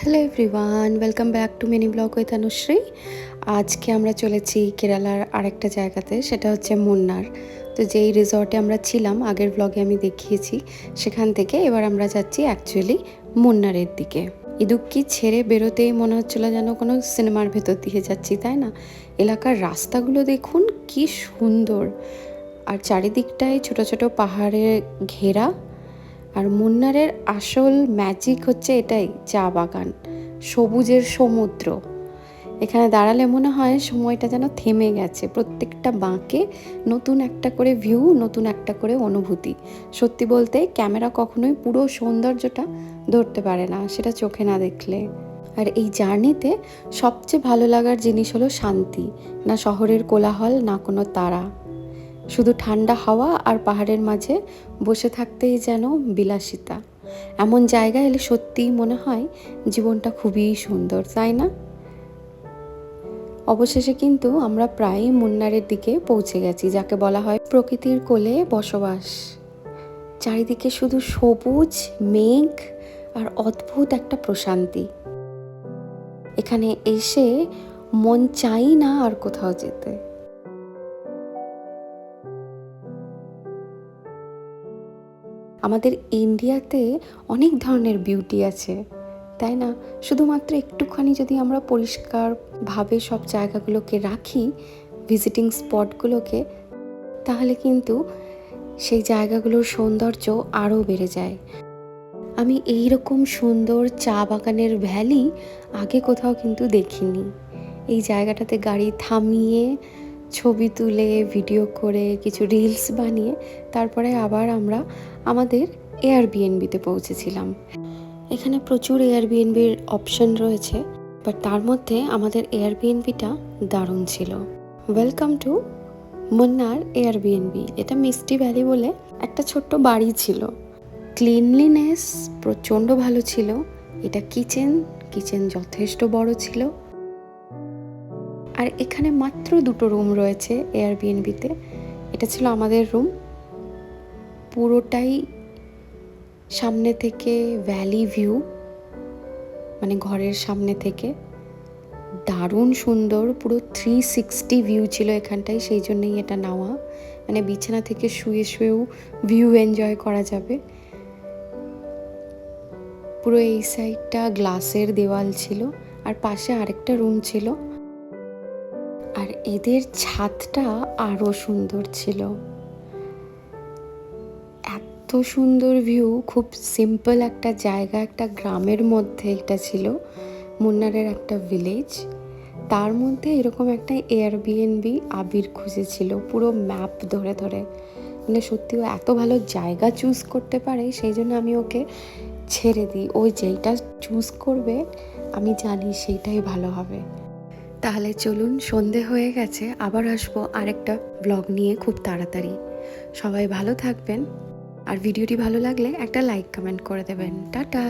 Hello everyone welcome back to mini blog with Anushree আজকে আমরা চলেছি কেরালার আরেকটা জায়গাতে, সেটা হচ্ছে মুন্নার। তো যেই রিসর্টে আমরা ছিলাম, আগের ব্লগে আমি দেখিয়েছি, সেখান থেকে এবার আমরা যাচ্ছি অ্যাকচুয়ালি মুন্নারের দিকে। ইদুক্কি ছেড়ে বেরোতেই মনে হচ্ছিল যেন কোনো সিনেমার ভেতর দিয়ে যাচ্ছি, তাই না? এলাকার রাস্তাগুলো দেখুন, কি সুন্দর। আর চারিদিকটায় ছোট ছোট পাহাড়ে ঘেরা। আর মুন্নারের আসল ম্যাজিক হচ্ছে এটাই, চা বাগান, সবুজের সমুদ্র। এখানে দাঁড়ালে মনে হয় সময়টা যেন থেমে গেছে, প্রত্যেকটা বাঁকে নতুন একটা করে ভিউ নতুন একটা করে অনুভূতি। সত্যি বলতে ক্যামেরা কখনোই পুরো সৌন্দর্যটা ধরতে পারে না, সেটা চোখে না দেখলে। আর এই জার্নিতে সবচেয়ে ভালো লাগার জিনিস হলো শান্তি, না শহরের কোলাহল, না কোনো তারা। শুধু ঠান্ডা হাওয়া আর পাহাড়ের মাঝে বসে থাকতেই যেন বিলাসিতা। এমন জায়গা এলে সত্যিই মনে হয় জীবনটা খুবই সুন্দর, তাই না? অবশেষে কিন্তু আমরা প্রায়ই মুন্নারের দিকে পৌঁছে গেছি, যাকে বলা হয় প্রকৃতির কোলে বসবাস। চারিদিকে শুধু সবুজ, মেঘ আর অদ্ভুত একটা প্রশান্তি। এখানে এসে মন চাই না আর কোথাও যেতে। আমাদের ইন্ডিয়াতে অনেক ধরনের বিউটি আছে, তাই না? শুধুমাত্র একটুখানি যদি আমরা পরিষ্কারভাবে সব জায়গাগুলোকে রাখি ভিজিটিং স্পটগুলোকে তাহলে কিন্তু সেই জায়গাগুলোর সৌন্দর্য আরও বেড়ে যায়। আমি এই রকম সুন্দর চা বাগানের ভ্যালি আগে কোথাও কিন্তু দেখিনি। এই জায়গাটাতে গাড়ি থামিয়ে ছবি তুলে ভিডিও করে, কিছু রিলস বানিয়ে তারপরে আবার আমরা আমাদের এয়ারবিএনবিতে পৌঁছেছিলাম। এখানে প্রচুর এয়ারবিএনবির অপশন রয়েছে বাট তার মধ্যে আমাদের এয়ারবিএনবিটা দারুণ ছিল। ওয়েলকাম টু মুন্নার এয়ারবিএনবি এটা মিষ্টি ভ্যালি বলে একটা ছোট্ট বাড়ি ছিল। ক্লিনলিনেস প্রচণ্ড ভালো ছিল। এটা কিচেন কিচেন যথেষ্ট বড় ছিল। আর এখানে মাত্র দুটো রুম রয়েছে এয়ারবিএনবিতে এটা ছিল আমাদের রুম পুরোটাই সামনে থেকে ভ্যালি ভিউ মানে ঘরের সামনে থেকে। দারুণ সুন্দর, পুরো থ্রি সিক্সটি ভিউ ছিল এখানটায়, সেই জন্যই এটা নেওয়া। মানে বিছানা থেকে শুয়ে শুয়েও ভিউ এনজয় করা যাবে। পুরো এই সাইডটা গ্লাসের দেওয়াল ছিল। আর পাশে আরেকটা রুম ছিল। এদের ছাদটা আরও সুন্দর ছিল। এত সুন্দর ভিউ খুব সিম্পল একটা জায়গা, একটা গ্রামের মধ্যে এটা ছিল, মুন্নারের একটা ভিলেজ তার মধ্যে এরকম একটা এয়ারবিএনবি আবির খুঁজেছিল, পুরো ম্যাপ ধরে ধরে। মানে সত্যি ও এত ভালো জায়গা চুজ করতে পারে, সেই জন্য আমি ওকে ছেড়ে দিই। ওই যেইটা চুজ করবে, আমি জানি সেইটাই ভালো হবে। তাহলে চলুন, সন্ধে হয়ে গেছে, আবার আসব আরেকটা ব্লগ নিয়ে খুব তাড়াতাড়ি। সবাই ভালো থাকবেন, আর ভিডিওটি ভালো লাগলে একটা লাইক কমেন্ট করে দেবেন। টাটা!